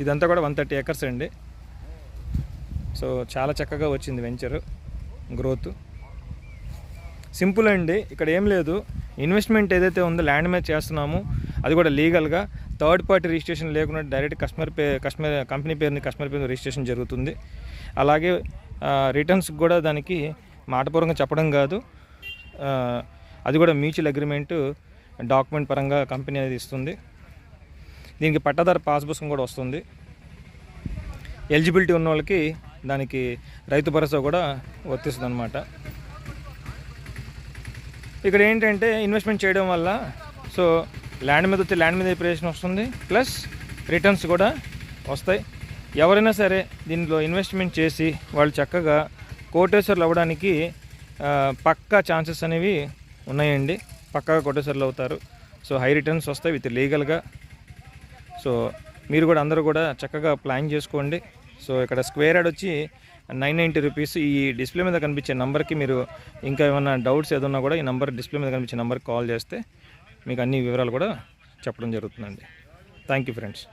ఇదంతా కూడా one thirty acres అండి. సో చాలా చక్కగా వచ్చింది వెంచరు గ్రోత్. సింపుల్ అండి ఇక్కడ ఏం లేదు. ఇన్వెస్ట్మెంట్ ఏదైతే ఉందో ల్యాండ్ మీద చేస్తున్నాము అది కూడా లీగల్గా. థర్డ్ పార్టీ రిజిస్ట్రేషన్ లేకుండా direct customer pay customer company పేరుని కస్టమర్ పేరు రిజిస్ట్రేషన్ జరుగుతుంది. అలాగే రిటర్న్స్ కూడా దానికి మాటపూర్వకంగా చెప్పడం కాదు. అది కూడా మ్యూచువల్ అగ్రిమెంటు డాక్యుమెంట్ పరంగా కంపెనీ అనేది ఇస్తుంది. దీనికి పట్టాదారు పాస్ పుస్తకం కూడా వస్తుంది. ఎలిజిబిలిటీ ఉన్న వాళ్ళకి దానికి రైతు భరోసా కూడా వర్తిస్తుంది అనమాట ఇక్కడ ఏంటంటే ఇన్వెస్ట్మెంట్ చేయడం వల్ల సో ల్యాండ్ మీద వచ్చి ల్యాండ్ మీద ప్రిపరేషన్ వస్తుంది ప్లస్ రిటర్న్స్ కూడా వస్తాయి. ఎవరైనా సరే దీనిలో ఇన్వెస్ట్మెంట్ చేసి వాళ్ళు చక్కగా కోటేశ్వర్లు అవ్వడానికి పక్కా ఛాన్సెస్ అనేవి ఉన్నాయండి. పక్కాగా కోటేశ్వర్లు అవుతారు. సో హై రిటర్న్స్ వస్తాయి విత్ లీగల్గా సో మీరు కూడా అందరూ కూడా చక్కగా ప్లాన్ చేసుకోండి. సో ఇక్కడ స్క్వేర్ యాడ్ వచ్చి నైన్ నైంటీ రూపీస్. ఈ డిస్ప్లే మీద కనిపించే నెంబర్కి మీరు ఇంకా ఏమైనా డౌట్స్ ఏదన్నా కూడా ఈ నెంబర్ డిస్ప్లే మీద కనిపించే నెంబర్కి కాల్ చేస్తే మీకు అన్ని వివరాలు కూడా చెప్పడం జరుగుతుందండి. Thank you friends.